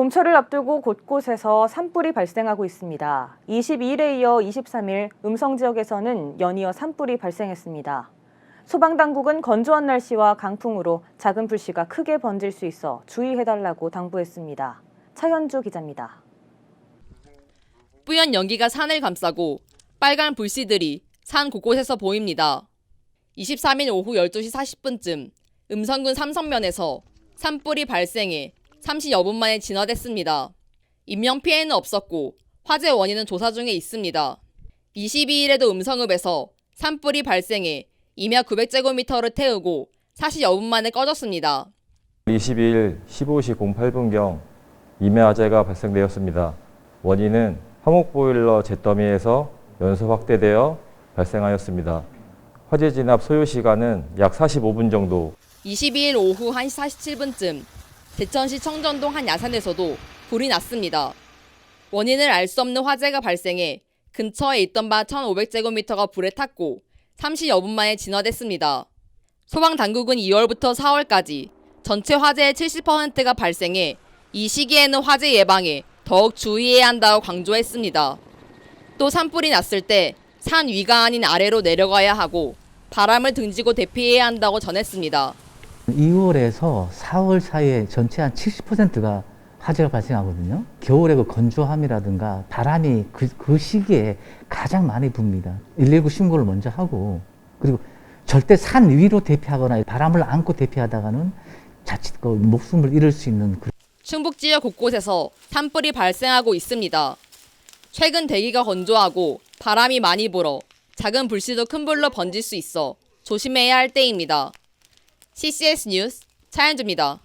봄철을 앞두고 곳곳에서 산불이 발생하고 있습니다. 22일에 이어 23일 음성 지역에서는 연이어 산불이 발생했습니다. 소방당국은 건조한 날씨와 강풍으로 작은 불씨가 크게 번질 수 있어 주의해달라고 당부했습니다. 차현주 기자입니다. 뿌연 연기가 산을 감싸고 빨간 불씨들이 산 곳곳에서 보입니다. 23일 오후 12시 40분쯤 음성군 삼성면에서 산불이 발생해 30여 분 만에 진화됐습니다. 인명 피해는 없었고 화재 원인은 조사 중에 있습니다. 22일에도 음성읍에서 산불이 발생해 임야 900제곱미터를 태우고 40여 분 만에 꺼졌습니다. 22일 15시 08분경 임야 화재가 발생되었습니다. 원인은 화목 보일러 잿더미에서 연소 확대되어 발생하였습니다. 화재 진압 소요 시간은 약 45분 정도 22일 오후 1시 47분쯤 대천시 청전동 한 야산에서도 불이 났습니다. 원인을 알 수 없는 화재가 발생해 근처에 있던 밭 1,500제곱미터가 불에 탔고 30여 분 만에 진화됐습니다. 소방당국은 2월부터 4월까지 전체 화재의 70%가 발생해 이 시기에는 화재 예방에 더욱 주의해야 한다고 강조했습니다. 또 산불이 났을 때 산 위가 아닌 아래로 내려가야 하고 바람을 등지고 대피해야 한다고 전했습니다. 2월에서 4월 사이에 전체 한 70%가 화재가 발생하거든요. 겨울에 그 건조함이라든가 바람이 그, 그 시기에 가장 많이 붑니다. 119 신고를 먼저 하고 그리고 절대 산 위로 대피하거나 바람을 안고 대피하다가는 자칫 그 목숨을 잃을 수 있는 그런 충북 지역 곳곳에서 산불이 발생하고 있습니다. 최근 대기가 건조하고 바람이 많이 불어 작은 불씨도 큰 불로 번질 수 있어 조심해야 할 때입니다. CCS 뉴스 차현주입니다.